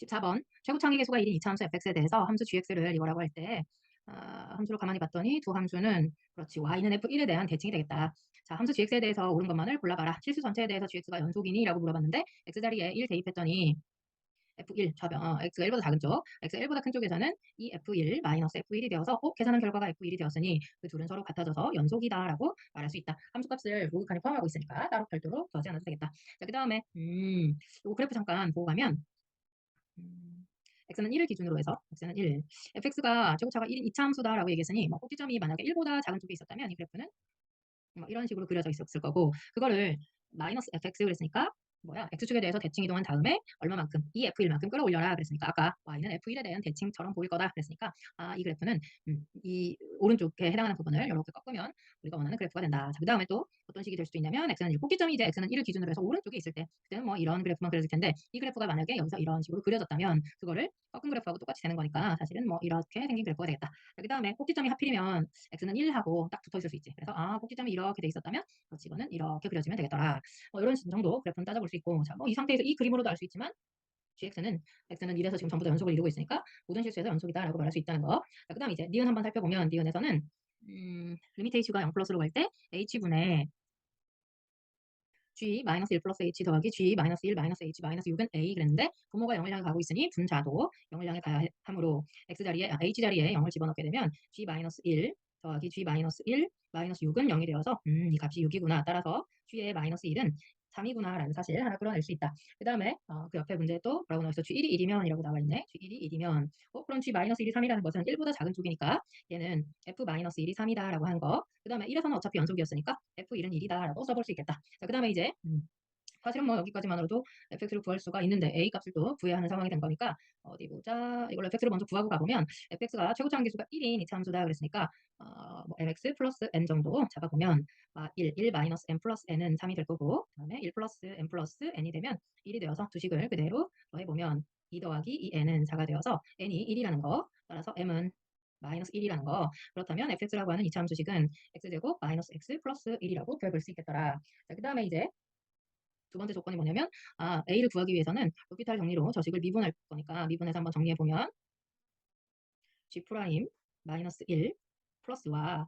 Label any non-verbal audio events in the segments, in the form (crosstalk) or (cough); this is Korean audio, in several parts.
14번 최고창의 계수가 1인 이차함수 fx에 대해서 함수 gx를 이거라고 할 때 어, 함수를 가만히 봤더니 두 함수는 그렇지 y는 f1에 대한 대칭이 되겠다. 자 함수 gx에 대해서 옳은 것만을 골라봐라. 실수 전체에 대해서 gx가 연속이니? 라고 물어봤는데 x자리에 1 대입했더니 F1 좌변, 어, X가 1보다 작은 쪽, X가 1보다 큰 쪽에서는 이 F1 마이너스 F1이 되어서 어, 계산한 결과가 F1이 되었으니 그 둘은 서로 같아져서 연속이다라고 말할 수 있다. 함수값을 모극한에 포함하고 있으니까 따로 별도로 더하지 않아도 되겠다. 자, 그 다음에 음, 요 그래프 잠깐 보고 가면 음, x는 1을 기준으로 해서 x는 1. fx가 최고차가 1인 이차함수다라고 얘기했으니 뭐 꼭지점이 만약에 1보다 작은 쪽에 있었다면 이 그래프는 뭐 이런 식으로 그려져 있었을 거고 그거를 마이너스 fx 그랬으니까 뭐야 x축에 대해서 대칭 이동한 다음에 얼마만큼 이 f1만큼 끌어올려라 그랬으니까 아까 y는 f1에 대한 대칭처럼 보일 거다 그랬으니까 아 이 그래프는 음, 이 오른쪽에 해당하는 부분을 이렇게 꺾으면 우리가 원하는 그래프가 된다. 자, 그 다음에 또 어떤 식이 될 수도 있냐면 x는 1 꼭지점이 이제 x는 1을 기준으로 해서 오른쪽에 있을 때 그때는 뭐 이런 그래프만 그려질 텐데 이 그래프가 만약에 여기서 이런 식으로 그려졌다면 그거를 꺾은 그래프하고 똑같이 되는 거니까 사실은 뭐 이렇게 생긴 그래프가 되겠다. 자, 그 다음에 꼭지점이 하필이면 x는 1하고 딱 붙어 있을 수 있지. 그래서 아 꼭지점이 이렇게 돼 있었다면 그렇지 이거는 이렇게 그려지면 되겠더라. 뭐 이런 정도 그래프는 따져볼 수 있고 자, 뭐 이 상태에서 이 그림으로도 알 수 있지만 gx는 x는 1에서 지금 전부 다 연속을 이루고 있으니까 모든 실수에서 연속이다라고 말할 수 있다는 거. 자, 그 다음에 이제 니은 한번 살펴보면 니은에서는 음, 리미트 h가 0 플러스로 갈 때 h분의 g 마이너스 1 플러스 h 더하기 g 마이너스 1 마이너스 h 마이너스 6은 a 그랬는데 부모가 0을 향해 가고 있으니 분자도 0을 향해 가야 함으로 x 자리에 아, h 자리에 0을 집어넣게 되면 g 마이너스 1 더하기 g 마이너스 1 마이너스 6은 0이 되어서 음, 이 값이 6이구나. 따라서 g의 마이너스 1은 3이구나라는 사실 하나 끌어낼 수 있다. 그 다음에 어, 그 옆에 문제에 또 뭐라고 나와 있어? G1이 1이면 이라고 나와 있네. G1이 1이면 어, 그럼 G-1이 3이라는 것은 1보다 작은 쪽이니까 얘는 F-1이 3이다라고 하는 거. 그 다음에 1에서는 어차피 연속이었으니까 F1은 1이다라고 써볼 수 있겠다. 자, 그 다음에 이제 음, 사실은 뭐 여기까지만으로도 fx를 구할 수가 있는데 a 값을 또 구해야 하는 상황이 된 거니까 어디 보자. 이걸 fx를 먼저 구하고 가보면 fx가 최고차항 계수가 1인 이차함수다 그랬으니까 어, 뭐 mx 플러스 n 정도 잡아보면 아, 1, 1 마이너스 n 플러스 n은 3이 될 거고 그 다음에 1 플러스 n 플러스 n이 되면 1이 되어서 두 식을 그대로 더해보면 2 더하기 2 n은 4가 되어서 n이 1이라는 거 따라서 m은 마이너스 1이라는 거. 그렇다면 fx라고 하는 이차함수식은 x제곱 마이너스 x 플러스 1이라고 구해볼 수 있겠더라. 자, 그 다음에 이제 두 번째 조건이 뭐냐면 아 A를 구하기 위해서는 루피탈 정리로 저식을 미분할 거니까 미분해서 한번 정리해 보면 G 프라임 마이너스 1 플러스와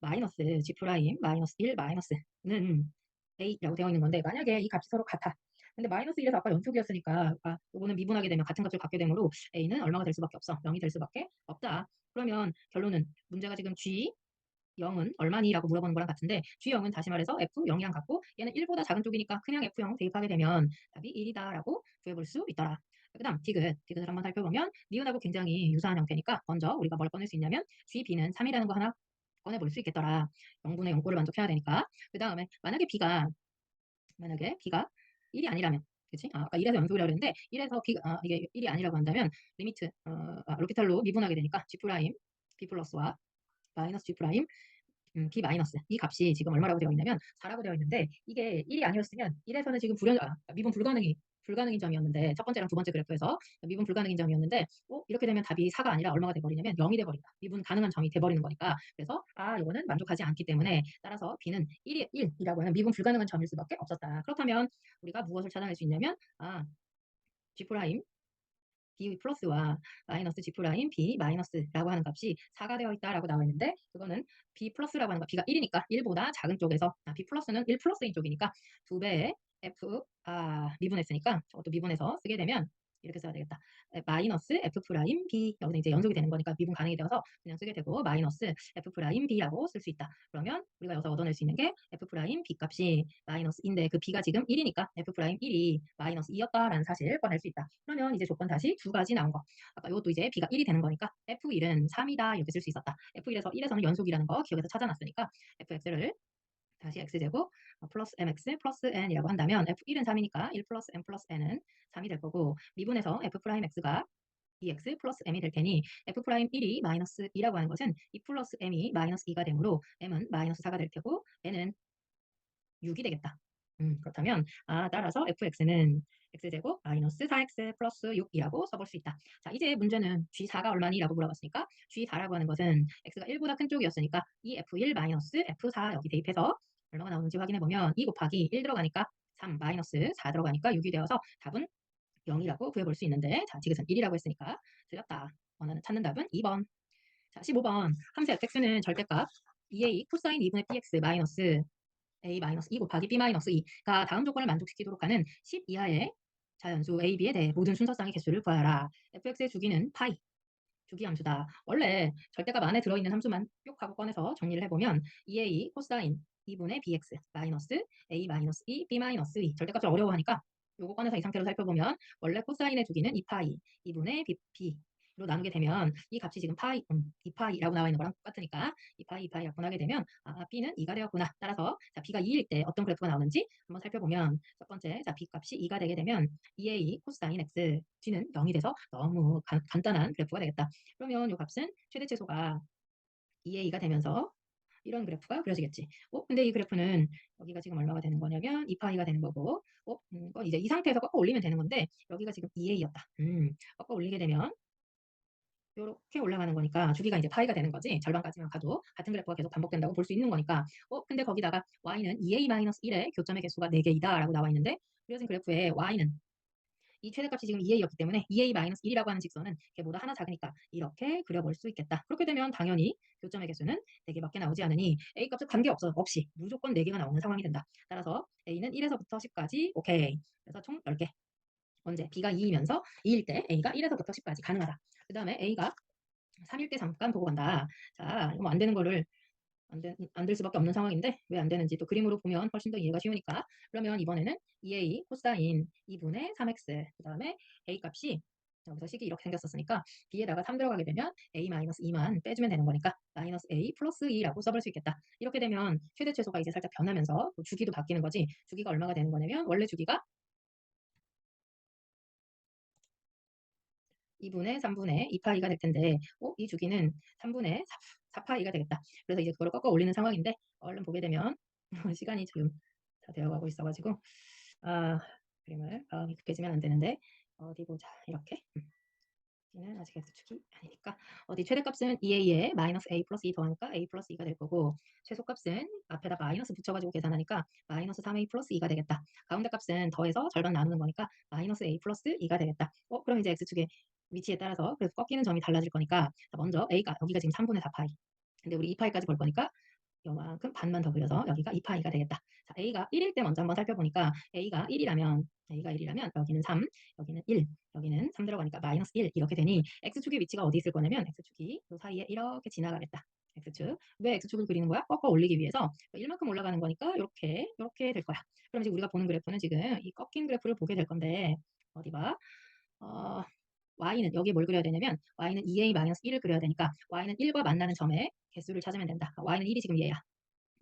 마이너스 G 프라임 마이너스 1 마이너스는 A라고 되어 있는 건데 만약에 이 값이 서로 같아. 근데 마이너스 1에서 아까 연속이었으니까 아, 요거는 미분하게 되면 같은 값을 갖게 되므로 A는 얼마가 될 수밖에 없어. 0이 될 수밖에 없다. 그러면 결론은 문제가 지금 G 0은 얼마니라고 물어보는 거랑 같은데 G0은 다시 말해서 F0이랑 같고 얘는 1보다 작은 쪽이니까 그냥 F0 대입하게 되면 답이 1이다라고 구해볼 수 있더라. 그 다음 디귿, 디귿을 한번 살펴보면 니은하고 굉장히 유사한 형태니까 먼저 우리가 뭘 꺼낼 수 있냐면 GB는 3이라는 거 하나 꺼내볼 수 있겠더라. 0분의 0꼴을 만족해야 되니까 그 다음에 만약에 B가 만약에 B가 1이 아니라면 그치? 아, 아까 1에서 연속이라고 그랬는데 1에서 B, 아, 이게 1이 아니라고 한다면 리미트 어, 아, 로피탈로 미분하게 되니까 G 프라임 B 플러스와 마이너스 G 프라임 음, B 마이너스 이 값이 지금 얼마라고 되어 있냐면 4라고 되어 있는데 이게 1이 아니었으면 1에서는 지금 불연 아, 미분 불가능이 불가능인 점이었는데 첫 번째랑 두 번째 그래프에서 미분 불가능인 점이었는데 어, 이렇게 되면 답이 4가 아니라 얼마가 돼버리냐면 0이 돼버린다. 미분 가능한 점이 돼버리는 거니까 그래서 아 이거는 만족하지 않기 때문에 따라서 B는 1이 1이라고 하는 미분 불가능한 점일 수밖에 없었다. 그렇다면 우리가 무엇을 찾아낼 수 있냐면 아 G 프라임 b 플러스와 마이너스 g 프라임 b 마이너스라고 하는 값이 4가 되어 있다라고 나와 있는데 그거는 b 플러스라고 하는 거 b가 1이니까 1보다 작은 쪽에서 아, b 플러스는 1 플러스인 쪽이니까 2배의 f 아 미분했으니까 저것도 미분해서 쓰게 되면 이렇게 써야 되겠다. 마이너스 f 프라임 b 여기서 이제 연속이 되는 거니까 미분 가능이 되어서 그냥 쓰게 되고 마이너스 f 프라임 b라고 쓸 수 있다. 그러면 우리가 여기서 얻어낼 수 있는 게 f 프라임 b 값이 마이너스인데 그 b가 지금 1이니까 f 프라임 1이 마이너스 2였다라는 사실을 꺼낼 수 있다. 그러면 이제 조건 다시 두 가지 나온 거. 아까 이것도 이제 b가 1이 되는 거니까 f1은 3이다 이렇게 쓸 수 있었다. f1에서 1에서는 연속이라는 거 기억해서 찾아놨으니까 fx를 다시 x제곱 어, 플러스 mx 플러스 n이라고 한다면 f1은 3이니까 1 플러스 m 플러스 n은 3이 될 거고 미분해서 f 프라임 x가 2x 플러스 m이 될 테니 f 프라임 1이 마이너스 2라고 하는 것은 2 플러스 m이 마이너스 2가 되므로 m은 마이너스 4가 될 테고 n은 6이 되겠다. 음, 그렇다면 아 따라서 fx는 x제곱 마이너스 4x 플러스 6이라고 써볼 수 있다. 자 이제 문제는 g4가 얼마니라고 물어봤으니까 g4라고 하는 것은 x가 1보다 큰 쪽이었으니까 이 f1 마이너스 f4 여기 대입해서 얼마가 나오는지 확인해 보면 2 곱하기 1 들어가니까 3 마이너스 4 들어가니까 6이 되어서 답은 0이라고 구해볼 수 있는데 자 지그는 1이라고 했으니까 틀렸다. 원하는 찾는 답은 2번. 자 15번 함수 fx는 절대값 2a 코사인 2분의 bx 마이너스 a 마이너스 2 곱하기 b 마이너스 2가 다음 조건을 만족시키도록 하는 10 이하의 자연수 a, b에 대해 모든 순서쌍의 개수를 구하라. fx의 주기는 파이. 주기 함수다. 원래 절대값 안에 들어있는 함수만 뿅 하고 꺼내서 정리를 해보면 2a 코사인 2분의 bx 마이너스 a 마이너스 2 b 마이너스 2 절대값을 어려워하니까 요거 꺼내서 이 상태로 살펴보면 원래 코사인의 주기는 2파이 2분의 b, 로 나누게 되면 이 값이 지금 파이, 음, 2파이라고 나와 있는 거랑 똑같으니까 2파이, 2파이 약분하게 되면 아, b는 2가 되었구나. 따라서 자, b가 2일 때 어떤 그래프가 나오는지 한번 살펴보면 첫 번째 자, b 값이 2가 되게 되면 2a 코사인 x g는 0이 돼서 너무 간, 간단한 그래프가 되겠다. 그러면 이 값은 최대 최소가 2a가 되면서 이런 그래프가 그려지겠지. 어, 근데 이 그래프는 여기가 지금 얼마가 되는 거냐면 2파이가 되는 거고, 어, 음, 이제 이 상태에서 꺾어 올리면 되는 건데 여기가 지금 2a였다. 음, 꺾어 올리게 되면 요렇게 올라가는 거니까 주기가 이제 파이가 되는 거지. 절반까지만 가도 같은 그래프가 계속 반복된다고 볼 수 있는 거니까. 어, 근데 거기다가 y는 2a-1의 교점의 개수가 4개이다 라고 나와 있는데 그려진 그래프에 y는 이 최대값이 지금 2a였기 때문에 2a-1이라고 하는 직선은 걔보다 하나 작으니까 이렇게 그려볼 수 있겠다. 그렇게 되면 당연히 교점의 개수는 4개밖에 나오지 않으니 a 값은 관계없어 없이 무조건 4개가 나오는 상황이 된다. 따라서 a는 1에서부터 10까지 오케이. 그래서 총 10개. 언제? b가 2이면서 2일 때 a가 1에서부터 10까지 가능하다. 그 다음에 a가 3일 때 잠깐 보고 간다. 자, 이거 안 되는 거를 안 될 수밖에 없는 상황인데 왜 안 되는지 또 그림으로 보면 훨씬 더 이해가 쉬우니까 그러면 이번에는 2a 코사인 2분의 3x 그 다음에 a 값이 여기서 식이 이렇게 생겼었으니까 b에다가 3 들어가게 되면 a-2만 빼주면 되는 거니까 마이너스 a 플러스 2라고 써볼 수 있겠다. 이렇게 되면 최대 최소가 이제 살짝 변하면서 주기도 바뀌는 거지 주기가 얼마가 되는 거냐면 원래 주기가 2분의 3분의 2파이가 될 텐데 어, 이 주기는 3분의 4, 파이가 되겠다. 그래서 이제 그거를 꺾어 올리는 상황인데 얼른 보게 되면 (laughs) 시간이 지금 다 되어가고 있어가지고 아, 그림을 마음이 급해지면 안 되는데 어디 보자 이렇게 는 아직 x축이 아니니까 어디 최대값은 2a에 마이너스 a 플러스 2 더하니까 a 플러스 2가 될 거고 최소값은 앞에다 마이너스 붙여가지고 계산하니까 마이너스 3a 플러스 2가 되겠다. 가운데 값은 더해서 절반 나누는 거니까 마이너스 a 플러스 2가 되겠다. 어 그럼 이제 x축의 위치에 따라서 그래서 꺾이는 점이 달라질 거니까 먼저 a가 여기가 지금 3분의 4파이 근데 우리 2파이까지 볼 거니까 요만큼 반만 더 그려서 여기가 2파이가 되겠다. 자, a가 1일 때 먼저 한번 살펴보니까 a가 1이라면 a가 1이라면 여기는 3, 여기는 1, 여기는 3 들어가니까 마이너스 1 이렇게 되니 x축의 위치가 어디 있을 거냐면 x축이 요 사이에 이렇게 지나가겠다. x축. 왜 x축을 그리는 거야? 꺾어 올리기 위해서 1만큼 올라가는 거니까 이렇게 이렇게 될 거야. 그럼 이제 우리가 보는 그래프는 지금 이 꺾인 그래프를 보게 될 건데 어디 봐? 어, y는 여기에 뭘 그려야 되냐면 y는 2a-1을 그려야 되니까 y는 1과 만나는 점의 개수를 찾으면 된다. y는 1이 지금 얘야.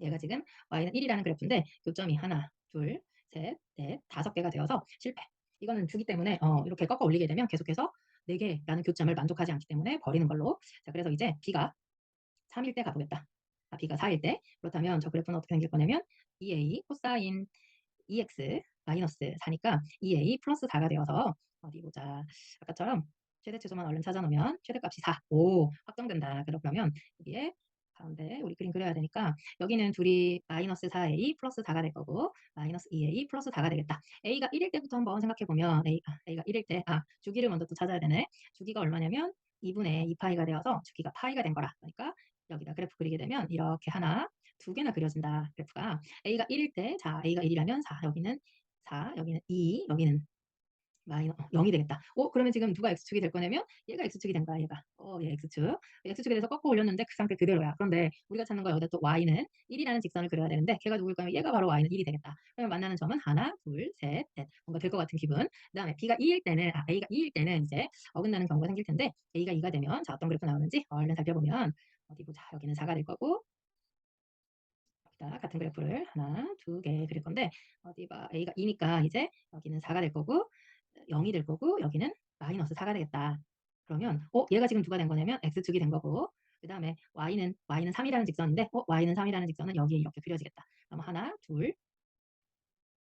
얘가 지금 y는 1이라는 그래프인데 교점이 하나, 둘, 셋, 넷, 다섯 개가 되어서 실패. 이거는 주기 때문에 어, 이렇게 꺾어 올리게 되면 계속해서 4개라는 교점을 만족하지 않기 때문에 버리는 걸로. 자, 그래서 이제 b가 3일 때 가보겠다. 아, b가 4일 때. 그렇다면 저 그래프는 어떻게 생길 거냐면 2a 코사인 2x 마이너스 4니까 2a 플러스 4가 되어서 어디 보자. 아까처럼 최대 최소만 얼른 찾아놓으면 최대값이 4. 오, 확정된다. 그러면 여기에 가운데 우리 그림 그려야 되니까 여기는 둘이 마이너스 4a 플러스 4가 될 거고 마이너스 2a 플러스 4가 되겠다. a가 1일 때부터 한번 생각해보면 a, 아, a가 1일 때, 아, 주기를 먼저 또 찾아야 되네. 주기가 얼마냐면 2분의 2파이가 되어서 주기가 파이가 된 거라. 그러니까 여기다 그래프 그리게 되면 이렇게 하나, 두 개나 그려진다. 그래프가 a가 1일 때, 자, a가 1이라면 4, 여기는 4, 여기는 2, 여기는 마이너 0이 되겠다. 어, 그러면 지금 누가 x축이 될 거냐면 얘가 x축이 된 거야, 얘가. 어, 얘 x축. x축에 대해서 꺾어 올렸는데 그 상태 그대로야. 그런데 우리가 찾는 거 여기다 또 y는 1이라는 직선을 그려야 되는데 걔가 누굴 거면 얘가 바로 y는 1이 되겠다. 그러면 만나는 점은 하나, 둘, 셋, 넷. 뭔가 될 것 같은 기분. 그다음에 b가 2일 때는 아, a가 2일 때는 이제 어긋나는 경우가 생길 텐데 a가 2가 되면 자, 어떤 그래프 나오는지 얼른 살펴보면 어디 보자. 여기는 4가 될 거고 같은 그래프를 하나, 두 개 그릴 건데 어디 봐. a가 2니까 이제 여기는 4가 될 거고 0이 될 거고 여기는 마이너스 4가 되겠다. 그러면 어 얘가 지금 누가 된 거냐면 x축이 된 거고 그 다음에 y는 y는 3이라는 직선인데 어 y는 3이라는 직선은 여기에 이렇게 그려지겠다. 그럼 하나, 둘,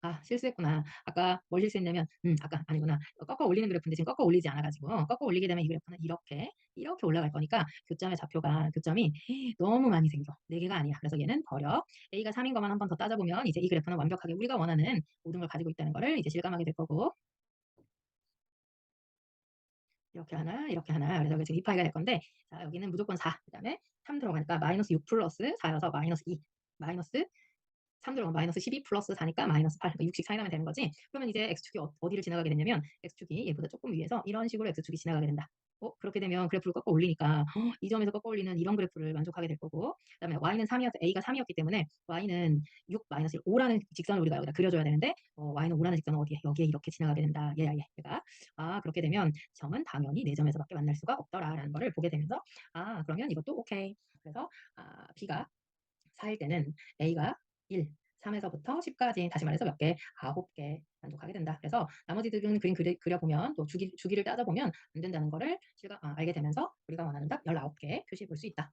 아 실수했구나. 아까 뭘 실수했냐면 음 아까 아니구나. 꺾어 올리는 그래프인데 지금 꺾어 올리지 않아가지고 꺾어 올리게 되면 이 그래프는 이렇게 이렇게 올라갈 거니까 교점의 좌표가 교점이 너무 많이 생겨. 4개가 아니야. 그래서 얘는 버려. a가 3인 것만 한 번 더 따져보면 이제 이 그래프는 완벽하게 우리가 원하는 모든 걸 가지고 있다는 거를 이제 실감하게 될 거고 이렇게 하나, 이렇게 하나. 그래서 지금 2파이가 될 건데 자 여기는 무조건 4. 그 다음에 3 들어가니까 마이너스 6 플러스 4여서 마이너스 2. 마이너스 3 들어가면 마이너스 12 플러스 4니까 마이너스 8. 그러니까 6씩 차이 나면 되는 거지. 그러면 이제 x축이 어, 어디를 지나가게 되냐면 x축이 얘보다 조금 위에서 이런 식으로 x축이 지나가게 된다. 어, 그렇게 되면 그래프를 꺾어 올리니까 이 점에서 꺾어 올리는 이런 그래프를 만족하게 될 거고 그다음에 y는 3이어서 a가 3이었기 때문에 y는 6 마이너스 5라는 직선을 우리가 여기다 그려줘야 되는데 어, y는 5라는 직선은 어디에 여기에 이렇게 지나가게 된다. 얘야 얘. 얘가 아 그렇게 되면 점은 당연히 4점에서밖에 만날 수가 없더라라는 거를 보게 되면서 아 그러면 이것도 오케이. 그래서 아, b가 4일 때는 a가 1, 3에서부터 10까지 다시 말해서 몇 개? 9개 만족하게 된다. 그래서 나머지들은 그림 그리, 그려 보면 또 주기, 주기를 따져보면 안 된다는 거를 실감, 아, 알게 되면서 우리가 원하는 답 19개 표시해 볼 수 있다.